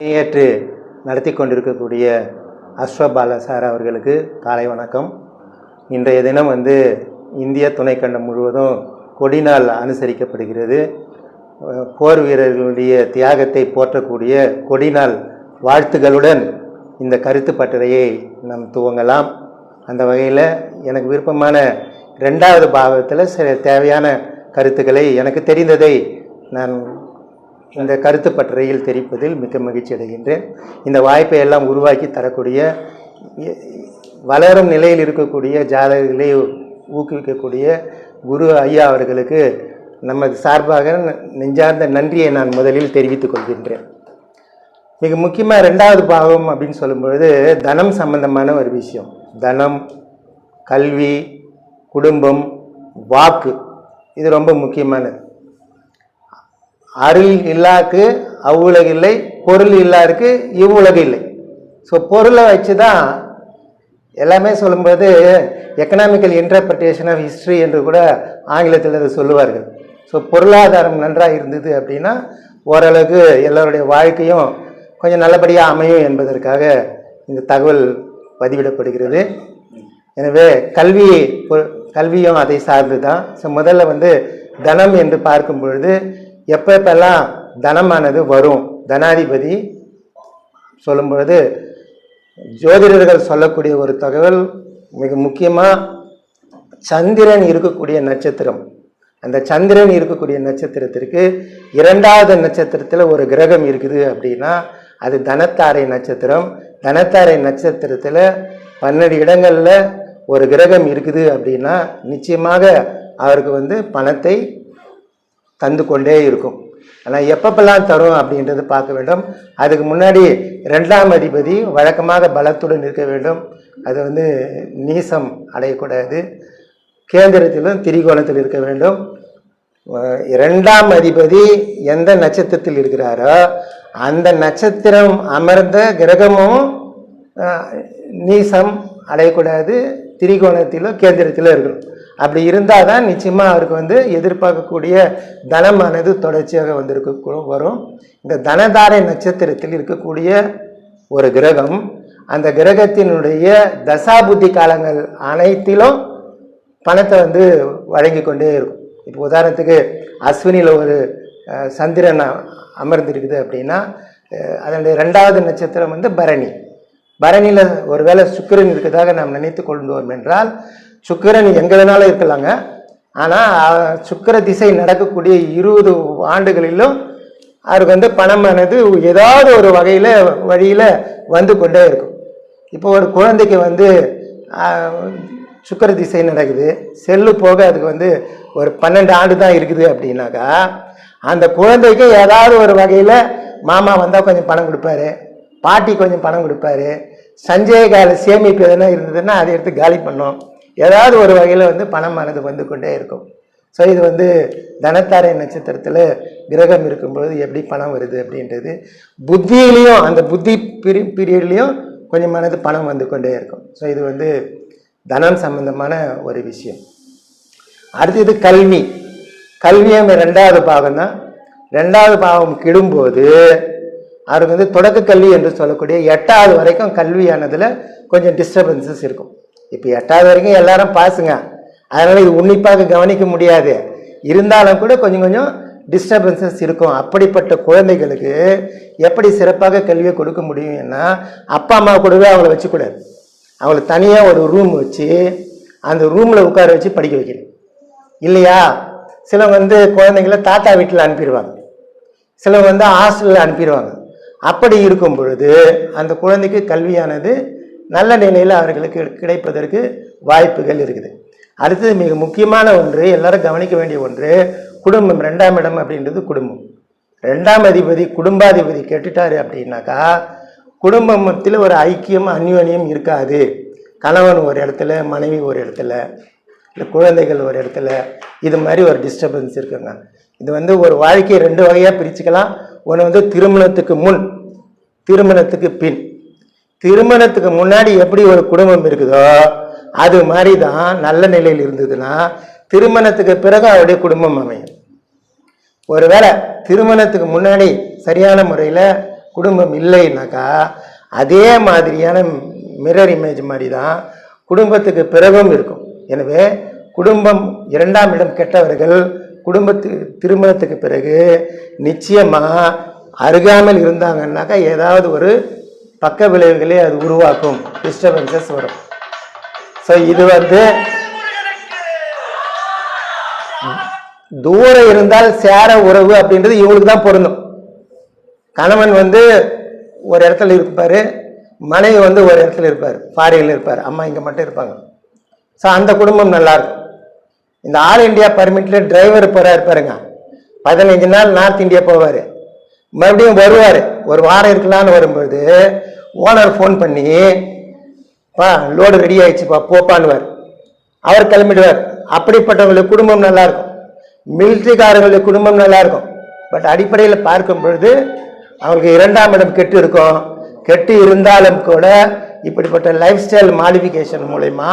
நேற்று நடத்தி கொண்டிருக்கக்கூடிய அஸ்வபால சார் அவர்களுக்கு காலை வணக்கம். இன்றைய தினம் வந்து இந்திய துணைக்கண்டம் முழுவதும் கொடிநாள் அனுசரிக்கப்படுகிறது. போர் வீரர்களுடைய தியாகத்தை போற்றக்கூடிய கொடிநாள் வாழ்த்துகளுடன் இந்த கருத்து பட்டறையை நாம் துவங்கலாம். அந்த வகையில் எனக்கு விருப்பமான ரெண்டாவது பாகத்தில் சில தேவையான கருத்துக்களை எனக்கு தெரிந்ததை நான் இந்த கருத்து பட்டறையில் தெரிவிப்பதில் மிக்க மகிழ்ச்சி அடைகின்றேன். இந்த வாய்ப்பை எல்லாம் உருவாக்கி தரக்கூடிய வளரும் நிலையில் இருக்கக்கூடிய ஜாதகர்களை ஊக்குவிக்கக்கூடிய குரு ஐயா அவர்களுக்கு நமது சார்பாக நெஞ்சார்ந்த நன்றியை நான் முதலில் தெரிவித்துக் கொள்கின்றேன். மிக முக்கியமாக ரெண்டாவது பாகம் அப்படின்னு சொல்லும்பொழுது தனம் சம்பந்தமான ஒரு விஷயம். தனம் கல்வி குடும்பம் வாக்கு. இது ரொம்ப முக்கியமானது. அருள் இல்லாக்கு அவ்வுலக இல்லை பொருள் இல்லாருக்கு இவ்வுலகு இல்லை. ஸோ பொருளை வச்சு தான் எல்லாமே சொல்லும்போது எக்கனாமிக்கல் இன்டர்பிரிட்டேஷன் ஆஃப் ஹிஸ்ட்ரி என்று கூட ஆங்கிலத்தில் அதை சொல்லுவார்கள். ஸோ பொருளாதாரம் நன்றாக இருந்தது அப்படின்னா ஓரளவுக்கு எல்லோருடைய வாழ்க்கையும் கொஞ்சம் நல்லபடியாக அமையும் என்பதற்காக இந்த தகவல் பதிவிடப்படுகிறது. எனவே கல்வி பொ- கல்வியும் அதை சார்ந்து தான் ஸோ முதல்ல வந்து தனம் என்று பார்க்கும் பொழுது எப்போ எப்பெல்லாம் தனமானது வரும்? தனாதிபதி சொல்லும் பொழுது ஜோதிடர்கள் சொல்லக்கூடிய ஒரு தகவல் மிக முக்கியமாக சந்திரன் இருக்கக்கூடிய நட்சத்திரம். அந்த சந்திரன் இருக்கக்கூடிய நட்சத்திரத்திற்கு இரண்டாவது நட்சத்திரத்தில் ஒரு கிரகம் இருக்குது அப்படின்னா அது தனத்தாரை நட்சத்திரம். தனத்தாரை நட்சத்திரத்தில் பன்னெண்டு இடங்களில் ஒரு கிரகம் இருக்குது அப்படின்னா நிச்சயமாக அவருக்கு வந்து பணத்தை தந்து கொண்டே இருக்கும். ஆனால் எப்பப்பெல்லாம் தரும் அப்படின்றது பார்க்க வேண்டும். அதுக்கு முன்னாடி ரெண்டாம் அதிபதி வழக்கமாக பலத்துடன் இருக்க வேண்டும். அது வந்து நீசம் அடையக்கூடாது. கேந்திரத்திலும் திரிகோணத்தில் இருக்க வேண்டும். இரண்டாம் அதிபதி எந்த நட்சத்திரத்தில் இருக்கிறாரோ அந்த நட்சத்திரம் அமர்ந்த கிரகமும் நீசம் அடையக்கூடாது. திரிகோணத்திலும் கேந்திரத்திலும் இருக்கணும். அப்படி இருந்தால் தான் நிச்சயமாக அவருக்கு வந்து எதிர்பார்க்கக்கூடிய தனமானது தொடர்ச்சியாக வந்திருக்க வரும். இந்த தனதாரை நட்சத்திரத்தில் இருக்கக்கூடிய ஒரு கிரகம் அந்த கிரகத்தினுடைய தசாபுத்தி காலங்கள் அனைத்திலும் பணத்தை வந்து வழங்கி கொண்டே இருக்கும். இப்போ உதாரணத்துக்கு அஸ்வினியில் ஒரு சந்திரன் அமர்ந்திருக்குது அப்படின்னா அதனுடைய ரெண்டாவது நட்சத்திரம் வந்து பரணி. பரணியில் ஒருவேளை சுக்கிரன் இருக்கதாக நாம் நினைத்து கொண்டோம் என்றால் சுக்கிரன் எங்கே வேணாலும் இருக்கலாங்க ஆனால் சுக்கிர திசை நடக்கக்கூடிய இருபது ஆண்டுகளிலும் அவருக்கு வந்து பணமானது ஏதாவது ஒரு வகையில் வழியில் வந்து கொண்டே இருக்கும். இப்போ ஒரு குழந்தைக்கு வந்து சுக்கர சுக்கிர திசை நடக்குது. செல்லு போக அதுக்கு வந்து ஒரு பன்னெண்டு ஆண்டு தான் இருக்குது அப்படின்னாக்கா அந்த குழந்தைக்கு ஏதாவது ஒரு வகையில் மாமா வந்தால் கொஞ்சம் பணம் கொடுப்பாரு. பாட்டி கொஞ்சம் பணம் கொடுப்பாரு. சஞ்சய கால சேமிப்பு எதனா இருந்ததுன்னா அதை எடுத்து காலி பண்ணோம் ஏதாவது ஒரு வகையில் வந்து பணமானது வந்து கொண்டே இருக்கும். ஸோ இது வந்து தனத்தாரை நட்சத்திரத்தில் கிரகம் இருக்கும்பொழுது எப்படி பணம் வருது அப்படின்றது புத்தியிலையும் அந்த புத்தி பிரி பீரியட்லேயும் கொஞ்சமானது பணம் வந்து கொண்டே இருக்கும். ஸோ இது வந்து தனம் சம்பந்தமான ஒரு விஷயம். அடுத்தது கல்வி. கல்வியம் ரெண்டாவது பாகம் தான். ரெண்டாவது பாகம் கிடும்போது அவருக்கு வந்து தொடக்க கல்வி என்று சொல்லக்கூடிய எட்டாவது வரைக்கும் கல்வியானதில் கொஞ்சம் டிஸ்டர்பன்சஸ் இருக்கும். இப்போ எட்டாவது வரைக்கும் எல்லாரும் பாஸுங்க அதனால் இது உன்னிப்பாக கவனிக்க முடியாது. இருந்தாலும் கூட கொஞ்சம் கொஞ்சம் டிஸ்டர்பன்சஸ் இருக்கும். அப்படிப்பட்ட குழந்தைகளுக்கு எப்படி சிறப்பாக கல்வியை கொடுக்க முடியும்னா அப்பா அம்மா கூடவே அவங்கள வச்சுக்கூடாது. அவங்கள தனியாக ஒரு ரூம் வச்சு அந்த ரூமில் உட்கார வச்சு படிக்க வைக்கணும். இல்லையா? சிலவங்க வந்து குழந்தைங்கள தாத்தா வீட்டில் அனுப்பிடுவாங்க. சிலவங்க வந்து ஹாஸ்டலில் அனுப்பிடுவாங்க. அப்படி இருக்கும் பொழுது அந்த குழந்தைக்கு கல்வியானது நல்ல நிலையில் அவர்களுக்கு கிடைப்பதற்கு வாய்ப்புகள் இருக்குது. அடுத்தது மிக முக்கியமான ஒன்று எல்லாரும் கவனிக்க வேண்டிய ஒன்று குடும்பம். ரெண்டாம் இடம் அப்படின்றது குடும்பம். ரெண்டாம் அதிபதி குடும்பாதிபதி கெட்டுட்டாரு அப்படின்னாக்கா குடும்பத்தில் ஒரு ஐக்கியம் அந்யோன்யம் இருக்காது. கணவன் ஒரு இடத்துல மனைவி ஒரு இடத்துல இல்லை குழந்தைகள் ஒரு இடத்துல இது மாதிரி ஒரு டிஸ்டர்பன்ஸ் இருக்குங்க. இது வந்து ஒரு வாழ்க்கையை ரெண்டு வகையாக பிரிச்சுக்கலாம். ஒன்று வந்து திருமணத்துக்கு முன் திருமணத்துக்கு பின். திருமணத்துக்கு முன்னாடி எப்படி ஒரு குடும்பம் இருக்குதோ அது மாதிரி தான் நல்ல நிலையில் இருந்ததுன்னா திருமணத்துக்கு பிறகு அவருடைய குடும்பம் அமையும். ஒருவேளை திருமணத்துக்கு முன்னாடி சரியான முறையில் குடும்பம் இல்லைன்னாக்கா அதே மாதிரியான மிரர் இமேஜ் மாதிரி தான் குடும்பத்துக்கு பிறகும் இருக்கும். எனவே குடும்பம் இரண்டாம் இடம் கெட்டவர்கள் குடும்பத்து திருமணத்துக்கு பிறகு நிச்சயமாக அருகாமல் இருந்தாங்கன்னாக்கா ஏதாவது ஒரு பக்க விளைவுகளை அது உருவாக்கும். டிஸ்டர்பன்சஸ் வரும். ஸோ இது வந்து தூரம் இருந்தால் சேர உறவு அப்படின்றது இவங்களுக்கு தான் பொருந்தும். கணவன் வந்து ஒரு இடத்துல இருப்பார் மனைவி வந்து ஒரு இடத்துல இருப்பார் ஃபாரினில் இருப்பார் அம்மா இங்கே மட்டும் இருப்பாங்க. ஸோ அந்த குடும்பம் நல்லா இருக்கும். இந்த ஆல் இந்தியா பர்மிட்டில் டிரைவர் போகிறார் பாருங்க. பதினஞ்சு நாள் நார்த் இந்தியா போவார். மறுபடியும் வருவார். ஒரு வாரம் இருக்கலான்னு வரும்போது ஓனர் ஃபோன் பண்ணி வா லோடு ரெடி ஆயிடுச்சுப்பா போப்பான்னுவார். அவர் கிளம்பிடுவார். அப்படிப்பட்டவங்களுக்கு குடும்பம் நல்லா இருக்கும் மிலிட்ரிக்காரங்களுக்கு குடும்பம் நல்லா இருக்கும் பட் அடிப்படையில் பார்க்கும் பொழுது அவங்களுக்கு இரண்டாம் இடம் கெட்டு இருக்கும். கெட்டு இருந்தாலும் கூட இப்படிப்பட்ட லைஃப் ஸ்டைல் மாடிஃபிகேஷன் மூலயமா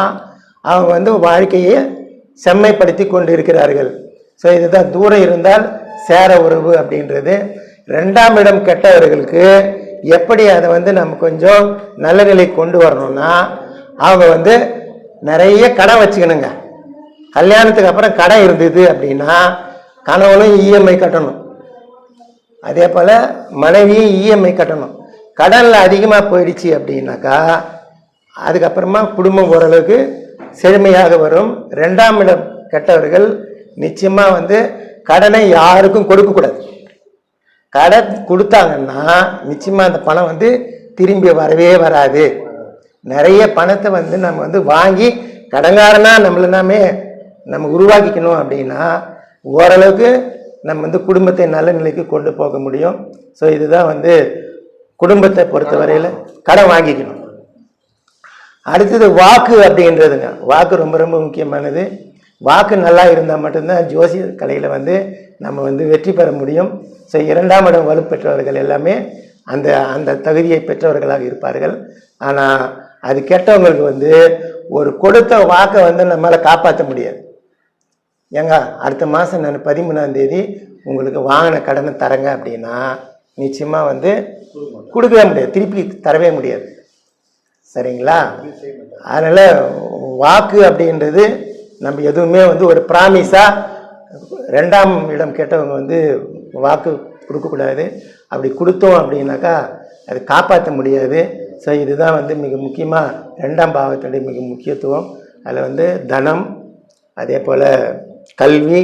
அவங்க வந்து வாழ்க்கையை செம்மைப்படுத்தி கொண்டு இருக்கிறார்கள் ஸோ இதுதான் தூரம் இருந்தால் சேர உறவு அப்படின்றது. ரெண்டாம் இடம் கெட்டவர்களுக்கு எப்படி அதை வந்து நம்ம கொஞ்சம் நல்ல நிலை கொண்டு வரணும்னா அவங்க வந்து நிறைய கடை வச்சுக்கணுங்க. கல்யாணத்துக்கு அப்புறம் கடை இருந்தது அப்படின்னா கணவனும் இஎம்ஐ கட்டணும். அதே போல் மனைவியும் இஎம்ஐ கட்டணும். கடனில் அதிகமாக போயிடுச்சு அப்படின்னாக்கா அதுக்கப்புறமா குடும்பம் ஓரளவுக்கு செழுமையாக வரும். ரெண்டாம் இடம் கெட்டவர்கள் நிச்சயமாக வந்து கடனை யாருக்கும் கொடுக்கக்கூடாது. கடன் கொடுத்தாங்கன்னா நிச்சயமாக அந்த பணம் வந்து திரும்பி வரவே வராது. நிறைய பணத்தை வந்து நம்ம வந்து வாங்கி கடங்காரனா நம்மள நாமே நம்ம உருவாக்கிக்கணும் அப்படின்னா ஓரளவுக்கு நம்ம வந்து குடும்பத்தை நல்ல நிலைக்கு கொண்டு போக முடியும். ஸோ இதுதான் வந்து குடும்பத்தை பொறுத்தவரையில் கடன் வாங்கிக்கணும். அடுத்தது வாக்கு அப்படின்றதுங்க. வாக்கு ரொம்ப ரொம்ப முக்கியமானது. வாக்கு நல்லா இருந்தால் மட்டும்தான் ஜோசிய கலையில் வந்து நம்ம வந்து வெற்றி பெற முடியும். ஸோ இரண்டாம் இடம் வலுப்பெற்றவர்கள் எல்லாமே அந்த அந்த தகுதியை பெற்றவர்களாக இருப்பார்கள். ஆனால் அது கெட்டவங்களுக்கு வந்து ஒரு கொடுத்த வாக்கை வந்து நம்மளால் காப்பாற்ற முடியாது. ஏங்க அடுத்த மாதம் நான் பதிமூணாம் தேதி உங்களுக்கு வாங்கின கடனை தரேங்க அப்படின்னா நிச்சயமாக வந்து கொடுக்கவே முடியாது. திருப்பி தரவே முடியாது. சரிங்களா? அதனால் வாக்கு அப்படின்றது நம்ம எதுவுமே வந்து ஒரு ப்ராமிஸாக ரெண்டாம் இடம் கேட்டவங்க வந்து வாக்கு கொடுக்கக்கூடாது. அப்படி கொடுத்தோம் அப்படின்னாக்கா அது காப்பாற்ற முடியாது. ஸோ இதுதான் வந்து மிக முக்கியமாக ரெண்டாம் பாவத்துடைய மிக முக்கியத்துவம். அதில் வந்து தனம் அதே போல் கல்வி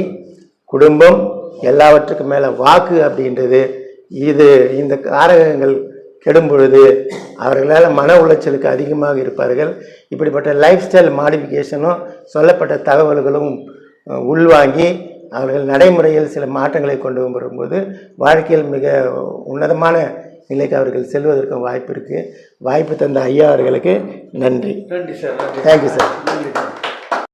குடும்பம் எல்லாவற்றுக்கும் மேலே வாக்கு அப்படின்றது. இது இந்த காரகங்கள் கெடும் பொழுது அவர்களால் மன உளைச்சலுக்கு அதிகமாக இருப்பார்கள். இப்படிப்பட்ட லைஃப் ஸ்டைல் மாடிஃபிகேஷனும் சொல்லப்பட்ட தகவல்களும் உள்வாங்கி அவர்கள் நடைமுறையில் சில மாற்றங்களை கொண்டு வரும்போது வாழ்க்கையில் மிக உன்னதமான நிலைக்கு அவர்கள் செல்வதற்கும் வாய்ப்பு இருக்குது வாய்ப்பு தந்த ஐயா அவர்களுக்கு நன்றி. நன்றி சார் தேங்க்யூ சார் நன்றி